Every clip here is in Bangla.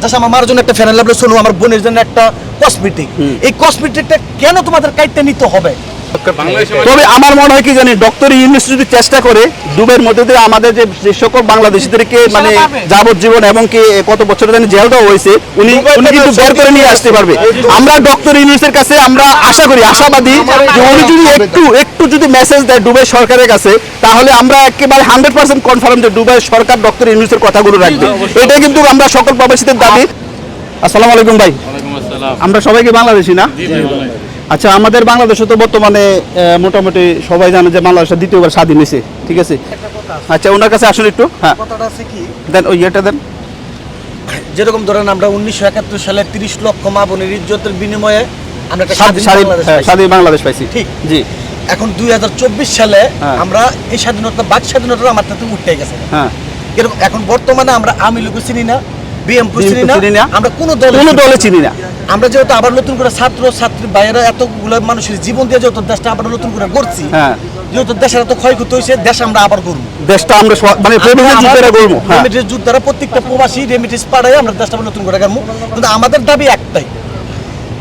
জাস্ট আমার মার জন্য একটা ফ্যান শোনো আমার বোনের জন্য একটা কসমেটিক এই কসমেটিকটা কেন তোমাদের কাইটটা নিতে হবে? তবে আমার মনে হয় কি জানি ডক্টর ইউনিস যদি চেষ্টা করে ডুবের মধ্যে দিয়ে আমাদের যে সকল বাংলাদেশিদেরকে মানে যাবজ্জীবন এবং কি কত বছর জানি জেলটাও হয়েছে উনি উনি কিন্তু বের করে নিয়ে আসতে পারবে। আমরা ডক্টর ইউনিসের কাছে আমরা আশা করি আশাবাদী যে উনি যদি একটু একটু যদি মেসেজ দেয় ডুবাই সরকারের কাছে তাহলে আমরা একেবারে হান্ড্রেড পার্সেন্ট কনফার্ম যে ডুবাই সরকার ডক্টর ইউনিসের কথাগুলো রাখবে। এটা কিন্তু আমরা সকল প্রবাসীদের দাবি। আসসালামু আলাইকুম ভাই। আমরা সবাইকে বাংলাদেশি না? আচ্ছা আমাদের বাংলাদেশে তো বর্তমানে মোটামুটি সবাই জানে যে বাংলাদেশটা দ্বিতীয়বার স্বাধীন হয়েছে ঠিক আছে? আচ্ছা ওনার কাছে আসুন একটু হ্যাঁ। কথাটা আছে কি? দেন ওই ইয়েটা দেন। যেরকম ধরেন আমরা উনিশশো একাত্তর সালে তিরিশ লক্ষ মা বোনের ইজ্জতের বিনিময়ে আমরা স্বাধীন বাংলাদেশ পাইছি। ঠিক। জি। এখন দুই হাজার চব্বিশ সালে হ্যাঁ। আমরা এই স্বাধীনতা বাক স্বাধীনতা আমার তাতে উঠে গেছে। হ্যাঁ। এরকম এখন বর্তমানে আমরা আমি লোক চিনি না বিএমপি চিনি না আমরা কোনো দল কোনো দলে চিনি না। আমরা যেহেতু আবার নতুন করে ছাত্র ছাত্রী বাইরে এতগুলো মানুষের জীবন দিয়ে যেহেতু দেশটা আবার নতুন করে গড়ছি হ্যাঁ। যেহেতু দেশের এত ক্ষয়ক্ষতি হয়েছে দেশ আমরা আবার করব দেশটা আমরা মানে যুদ্ধ হ্যাঁ। যুদ্ধরা প্রত্যেকটা প্রবাসী রেমিটেন্স পাড়ায় আমরা দেশটা নতুন করে কিন্তু আমাদের দাবি একটাই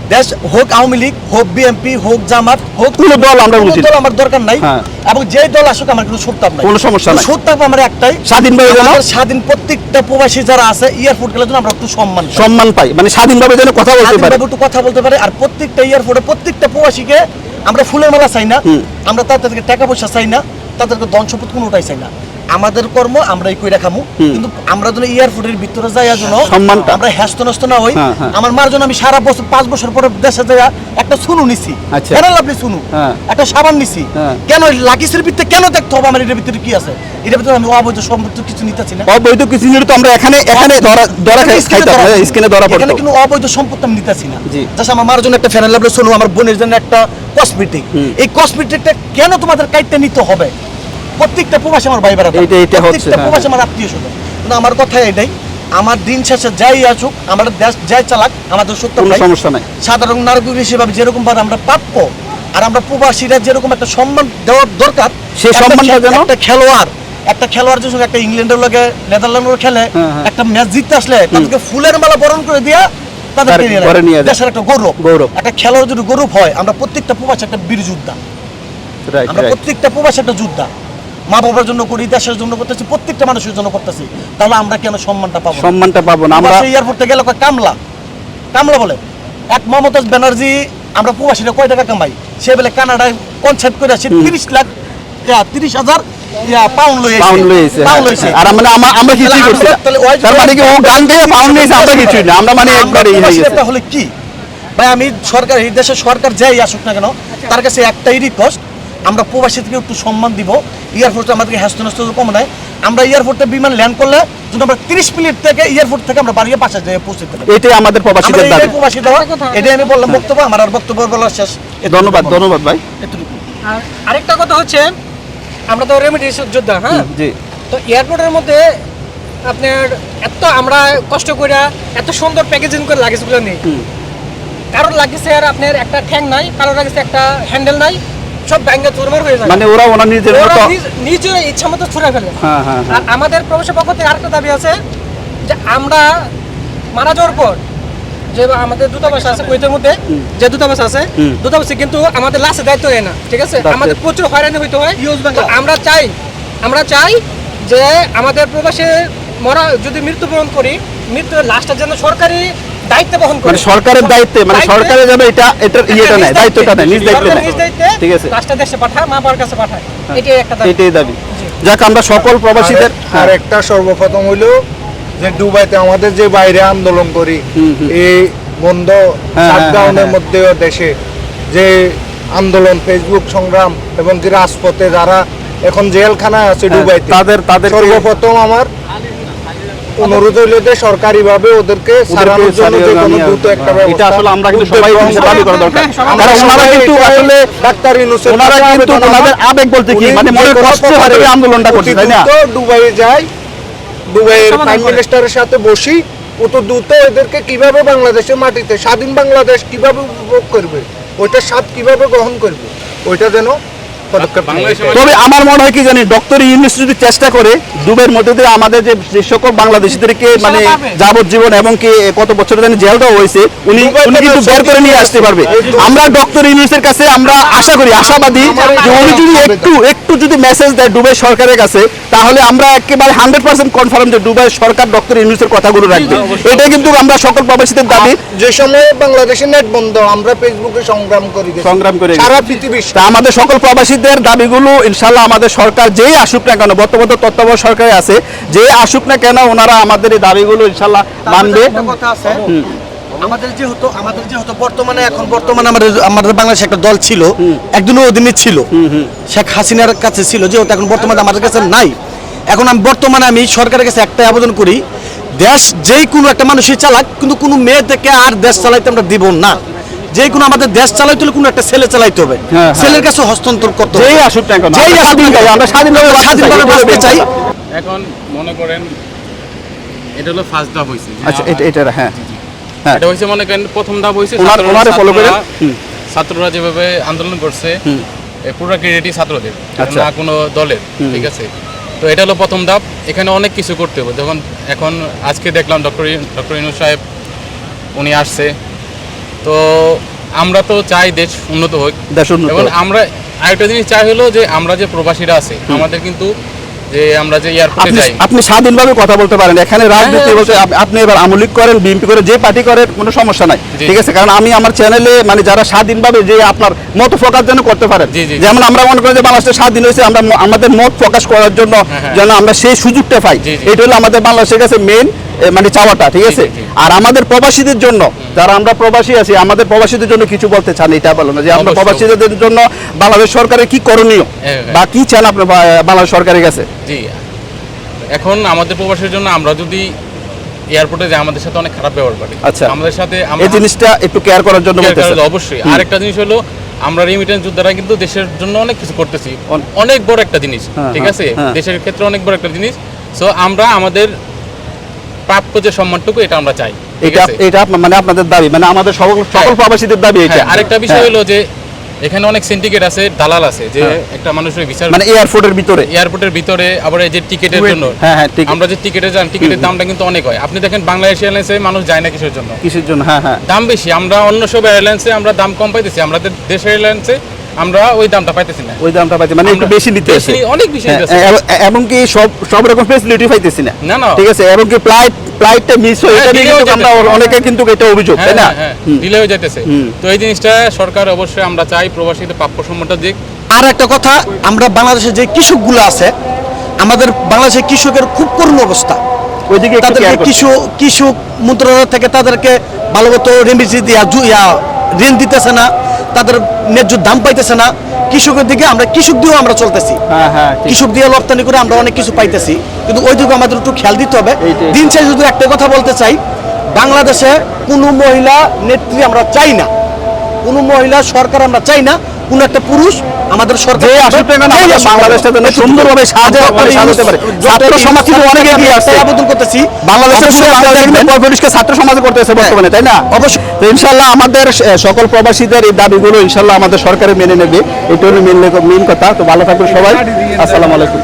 দেশ হোক আওয়ামী লীগ হোক বিএনপি হোক জামাত হোক কোনো দল আমরা বুঝি দল আমার দরকার নাই হ্যাঁ। এবং যে দল আসুক আমার কোনো সত্তাপ নাই। কোনো সমস্যা নাই। সত্তাপ আমার একটাই। স্বাধীনভাবে যেন- স্বাধীন প্রত্যেকটা প্রবাসী যারা আছে এয়ারপোর্ট গেলে যেন আমরা একটু সম্মান সম্মান পাই। মানে স্বাধীনভাবে যেন কথা বলতে পারে। একটু কথা বলতে পারে। আর প্রত্যেকটা এয়ারপোর্টে প্রত্যেকটা প্রবাসীকে আমরা ফুলের মালা চাই না। আমরা তাদেরকে টাকা পয়সা চাই না। তাদেরকে ধন সম্পদ কোনোটাই চাই না। আমাদের কর্ম আমরা এই কইরা খামু। কিন্তু আমরা যেন এয়ারপোর্টের ভিতরে যাই যেন সম্মানটা। আমরা হ্যাস্ত নষ্ট না হই। হ্যাঁ, হ্যাঁ। আমার মার জন্য আমি সারা বছর পাঁচ বছর পরে দেশে যাইয়া একটা শুনু নিছি। আচ্ছা। কেন লাভলি শুনু হ্যাঁ। একটা সাবান নিছি। কেন লাকিসের ভিতরে কেন দেখতে হবে আমার এটার ভিতরে কি আছে? এটার ভিতরে আমি অবৈধ সম্পত্তি কিছু নিতেছি না। অবৈধ কিছু নিলে তো আমরা এখানে এখানে ধরা ধরা স্ক্রিনে ধরা- এখানে কিন্তু অবৈধ সম্পত্তি আমি নিতেছি না। জাস্ট আমার মার জন্য একটা ফ্যানের লাভলে শোনো আমার বোনের জন্য একটা কসমেটিক। এই কসমেটিকটা কেন তোমাদের কাইটটা নিতে হবে? প্রত্যেকটা প্রবাসী আমার ভাই বেড়াতে এইটা- এইটা হচ্ছে, প্রত্যেকটা হ্যাঁ, প্রবাসী আমার আত্মীয় স্বজন। কিন্তু আমার কথা এটাই আমার দিন শেষে যাই আসুক আমাদের দেশ যাই চালাক আমাদের সত্য কোনো সমস্যা নাই। সাধারণ নাগরিক হিসেবে যেরকম ভাবে আমরা প্রাপ্য আর আমরা প্রবাসীরা যেরকম একটা সম্মান দেওয়ার দরকার সেই সম্মানটা যেন- একটা খেলোয়াড় একটা খেলোয়াড় যখন একটা ইংল্যান্ডের লগে নেদারল্যান্ডের খেলে হ্যাঁ, হ্যাঁ। একটা ম্যাচ জিততে আসলে তাদেরকে ফুলের মালা বরণ করে দিয়া তাদেরকে। দেশের একটা গৌরব। গৌরব। একটা খেলোয়াড় যদি গৌরব হয় আমরা প্রত্যেকটা প্রবাসী একটা বীর যোদ্ধা। আমরা প্রত্যেকটা প্রবাসী একটা যোদ্ধা। মা বাবার জন্য করি দেশের জন্য করতেছি প্রত্যেকটা মানুষের জন্য করতেছি তাহলে আমরা কেন সম্মানটা পাবো সম্মানটা পাবো না আমরা এয়ারপোর্টে গেলে কামলা। কামলা বলে এক মমতাজ ব্যানার্জি আমরা প্রবাসীরা কয় টাকা কামাই? সে বলে কানাডায় কনসার্ট করে সে তিরিশ লাখ তিরিশ হাজার পাউন্ড লই পাউন্ড লইছে লইছে আর মানে আমরা কিছুই করছি তার মানে কি ও গান গেয়ে পাউন্ড নিয়েছে আমরা কিছুই না। আমরা মানে একবারে ইয়ে হয়ে গেছে। তাহলে কি? ভাই আমি সরকার এই দেশের সরকার যাই আসুক না কেন তার কাছে একটাই রিকোয়েস্ট আমরা প্রবাসী থেকে একটু সম্মান দিব। এয়ারপোর্টে আমাদেরকে হ্যাস্ত নষ্ট কম নাই। আমরা এয়ারপোর্টে বিমান ল্যান্ড করলে যদি আমরা তিরিশ মিনিট থেকে এয়ারপোর্ট থেকে আমরা বাড়িয়ে পাশে যেয়ে পৌঁছতে পারি। এটাই আমাদের প্রবাসীদের দাবি। প্রবাসী দেওয়া এটাই আমি বললাম বক্তব্য আমার আর বক্তব্য বলার শেষ। ধন্যবাদ ধন্যবাদ ভাই। আর আরেকটা কথা হচ্ছে আমরা তো রেমিডিস যোদ্ধা হ্যাঁ? জি। তো এয়ারপোর্টের মধ্যে আপনার এত আমরা কষ্ট করে এত সুন্দর প্যাকেজিং করে লাগেজগুলো নেই। কারোর লাগেছে আর আপনার একটা ঠ্যাং নাই কারোর লাগেছে একটা হ্যান্ডেল নাই। সব ব্যাঙ্গে চুরমার হয়ে যায়। মানে ওরা ওনার নিজের মতো নিজ- নিজে ইচ্ছা মতো ছুড়ে ফেলে। হ্যাঁ হ্যাঁ আর হ্যাঁ আমাদের প্রবেশের পক্ষ থেকে আরেকটা দাবি আছে যে আমরা মারা যাওয়ার পর যে আমাদের দূতাবাস আছে কুয়েতের মধ্যে যে দূতাবাস আছে। দূতাবাসে কিন্তু আমাদের লাশে দায়িত্ব হয় না ঠিক আছে? আমাদের প্রচুর হয়রানি হইতে হয়। আমরা চাই আমরা চাই যে আমাদের প্রবাসে মরা যদি মৃত্যুবরণ করি মৃত্যু লাশটা যেন সরকারি দায়িত্ব বহন করে। মানে সরকারের দায়িত্বে মানে সরকারের যেন এটা এটার ইয়েটা নেয় দায়িত্বটা নেয় নিজ দায়িত্ব সরকার ঠিক আছে। দেশে পাঠায় মা বাবার কাছে পাঠায়। এটাই একটা দাবি এটাই দাবি। যাক আমরা সকল প্রবাসীদের হ্যাঁ। আর একটা সর্বপ্রথম হইল যে দুবাইতে আমাদের যে বাইরে আন্দোলন করি। এই বন্ধ হ্যাঁ, শাটডাউনের হ্যাঁ। মধ্যেও দেশে যে আন্দোলন ফেসবুক সংগ্রাম এবং কি রাজপথে যারা এখন জেলখানায় আছে হ্যাঁ, দুবাইতে তাদের তাদের সর্বপ্রথম আমার অনুরোধ হইল যে সরকারি ভাবে ওদেরকে ছাড়ানোর জন্য যে কোনো দ্রুত একটা হ্যাঁ, এটা আসলে আমরা কিন্তু সবাই দাবি করা দরকার। আমরা ওনারা কিন্তু আসলে ডাক্তার ইউনুসের ওনারা কিন্তু ওনাদের আবেগ বলতে কি? মানে মনের কষ্ট আন্দোলনটা করছে তাই না? দুবাইয়ে যাই দুবাইয়ের প্রাইম মিনিস্টারের সাথে বসি অত দ্রুত এদেরকে কীভাবে বাংলাদেশের মাটিতে স্বাধীন বাংলাদেশ কীভাবে উপভোগ করবে ওইটা স্বাদ কীভাবে গ্রহণ করবে ওইটা যেন তবে আমার মনে হয় কি জানি ডক্টর ইউনিস যদি চেষ্টা করে দুবের মধ্যে দিয়ে আমাদের যে সকল বাংলাদেশিদেরকে মানে যাবজ্জীবন এবং কি কত বছর জানি জেলটাও হয়েছে উনি উনি কিন্তু বের করে নিয়ে আসতে পারবে। আমরা ডক্টর ইউনিসের কাছে আমরা আশা করি আশাবাদী যে উনি যদি একটু একটু যদি মেসেজ দেয় দুবাই সরকারের কাছে তাহলে আমরা একেবারে হান্ড্রেড পার্সেন্ট কনফার্ম যে দুবাই সরকার ডক্টর ইউনিসের কথাগুলো রাখবে। এটা কিন্তু আমরা সকল প্রবাসীদের দাবি। যে সময়ে বাংলাদেশের নেট বন্ধ আমরা ফেসবুকে সংগ্রাম করি সংগ্রাম করে। সারা পৃথিবীর আমাদের সকল প্রবাসীদের দাবিগুলো ইনশাল্লাহ আমাদের সরকার যেই আসুক না কেন বর্তমান তত্ত্বাবধায়ক সরকারে আছে যে আসুক না কেন ওনারা আমাদের এই দাবিগুলো ইনশাল্লাহ মানবে। আমাদের যেহেতু আমাদের যেহেতু বর্তমানে এখন বর্তমানে আমাদের আমাদের বাংলাদেশে একটা দল ছিল একদিনও অধীনে ছিল শেখ হাসিনার কাছে ছিল যেহেতু এখন বর্তমানে আমাদের কাছে নাই। এখন আমি বর্তমানে আমি সরকারের কাছে একটাই আবেদন করি দেশ যেই কোনো একটা মানুষই চালাক কিন্তু কোনো মেয়ে থেকে আর দেশ চালাইতে আমরা দিব না। যে কোনো আমাদের দেশ চালাইতে হলে কোনো একটা ছেলে চালাইতে হবে। হ্যাঁ, হ্যাঁ। ছেলের কাছে হস্তান্তর করতে হবে। যেই আসুক না যেই আসুক না স্বাধীন কেন, আমরা স্বাধীনভাবে চাই, স্বাধীনভাবে বাঁচতে চাই। এখন মনে করেন এটা হলো ফার্স্ট ধাপ হয়েছে আচ্ছা এটা এটা হ্যাঁ। হ্যাঁ। এটা হয়েছে মনে করেন প্রথম ধাপ হয়েছে ওনারে follow করে? ছাত্ররা- যেভাবে আন্দোলন করছে পুরো ক্রেডিটই ছাত্রদের আচ্ছা। না কোনো দলের ঠিক আছে? তো এটা হলো প্রথম ধাপ এখানে অনেক কিছু করতে হবে। যখন এখন আজকে দেখলাম ডক্টর ডক্টর ইনু সাহেব উনি আসছে তো আমরা তো চাই দেশ উন্নত হোক। দেশ উন্নত এবং আমরা আরেকটা জিনিস চাই হলো যে আমরা যে প্রবাসীরা আছে আমাদের কিন্তু যে আমরা যে এয়ারপোর্টে যাই। আপনি স্বাধীনভাবে কথা বলতে পারেন। এখানে রাজনীতি হ্যাঁ, বলতে আপনি এবার আমলিক করেন বিএনপি করেন যে পার্টি করেন কোনো সমস্যা নাই। ঠিক আছে? কারণ আমি আমার চ্যানেলে মানে যারা স্বাধীনভাবে যে আপনার মত প্রকাশ যেন করতে পারেন। যেমন আমরা মনে করি যে বাংলাদেশ স্বাধীন হয়েছে আমরা আমাদের মত প্রকাশ করার জন্য হ্যাঁ। যেন আমরা সেই সুযোগটা পাই। এটা হলো আমাদের বাংলাদেশের কাছে মেন মানে চাওয়াটা ঠিক আছে। আর আমাদের প্রবাসীদের জন্য যারা আমরা প্রবাসী আছি আমাদের প্রবাসীদের জন্য কিছু বলতে চান এটা বলো না যে আমরা প্রবাসীদের জন্য বাংলাদেশ সরকারের কি করণীয়। বা কি চান আপনার বাংলাদেশ সরকারের কাছে জি এখন আমাদের প্রবাসের জন্য আমরা যদি এয়ারপোর্টে যাই আমাদের সাথে অনেক খারাপ ব্যবহার করে আচ্ছা। আমাদের সাথে এই জিনিসটা একটু কেয়ার করার জন্য। অবশ্যই হুম। আরেকটা জিনিস হলো আমরা রেমিটেন্স যোদ্ধারা কিন্তু দেশের জন্য অনেক কিছু করতেছি অনেক বড় একটা জিনিস হ্যাঁ, ঠিক হ্যাঁ, আছে হ্যাঁ। দেশের ক্ষেত্রে অনেক বড় একটা জিনিস সো আমরা আমাদের প্রাপ্য যে সম্মানটুকু এটা আমরা চাই। এটা এটা মানে আপনাদের দাবি মানে আমাদের সকল সকল হ্যাঁ। প্রবাসীদের দাবি এটা। হ্যাঁ, আরেকটা বিষয় হ্যাঁ। হলো যে এখানে অনেক সিন্ডিকেট আছে দালাল আছে যে একটা মানুষের বিচার মানে এয়ারপোর্টের ভিতরে। এয়ারপোর্টের ভিতরে আবার এই যে টিকেটের জন্য। হ্যাঁ হ্যাঁ আমরা যে টিকেটে যান টিকেটের দামটা কিন্তু অনেক হয়। আপনি দেখেন বাংলাদেশ এয়ারলাইন্সে মানুষ যায় না কিসের জন্য? কিসের জন্য? হ্যাঁ হ্যাঁ। দাম বেশি। আমরা অন্য সব এয়ারলাইন্সে আমরা দাম কম পাইতেছি। আমাদের দেশের এয়ারলাইন্সে আমরা ওই দামটা পাইতেছি না। ওই দামটা পাইছে মানে একটু বেশি নিতে আছে অনেক বেশি হ্যাঁ, এবং- কি সব সব রকম ফেসিলিটি পাইতেছি না? না, না। ঠিক আছে এবং কি ফ্লাইট ফ্লাইটটা মিস হয় হ্যাঁ, এটা নিয়ে কিন্তু আমরা অনেকে কিন্তু এটা অভিযোগ হ্যাঁ তাই না? হ্যাঁ, হ্যাঁ হুম। ডিলে হয়ে যাইতেছে। তো এই জিনিসটা সরকার অবশ্যই আমরা চাই প্রবাসীদের প্রাপ্য সম্মানটা দিক। আর একটা কথা আমরা বাংলাদেশে যে কৃষকগুলো আছে আমাদের বাংলাদেশের কৃষকের খুব করুণ অবস্থা। ওইদিকে তাদেরকে কৃষক কৃষক মন্ত্রণালয় থেকে তাদেরকে ভালো মতো দিয়া ঋণ দিতেছে না। তাদের ন্যায্য দাম পাইতেছে না। কৃষকের দিকে আমরা কৃষক দিয়েও আমরা চলতেছি। হ্যাঁ হ্যাঁ। কৃষক দিয়ে রপ্তানি করে আমরা অনেক কিছু পাইতেছি। কিন্তু ওই দিকে আমাদের একটু খেয়াল দিতে হবে। দিন শেষে শুধু একটা কথা বলতে চাই বাংলাদেশে কোনো মহিলা নেত্রী আমরা চাই না। কোনো মহিলা সরকার আমরা চাই না। কোনো একটা পুরুষ আমাদের সরকার বাংলাদেশটা যেন সুন্দরভাবে সাজাতে পারে। ছাত্র সমাজ কিন্তু অনেক এগিয়ে আসছে। আবেদন করতেছি বাংলাদেশের অবশ্যই পুরো আপনারা বাংলাদেশ দেখবেন। পরিষ্কার ছাত্র সমাজ করতেছে বর্তমানে তাই না অবশ্যই। ইনশাল্লাহ আমাদের সকল প্রবাসীদের এই দাবিগুলো ইনশাল্লাহ আমাদের সরকারে মেনে নেবে এটা হলো মেন মেন কথা তো ভালো থাকবেন সবাই আসসালামু আলাইকুম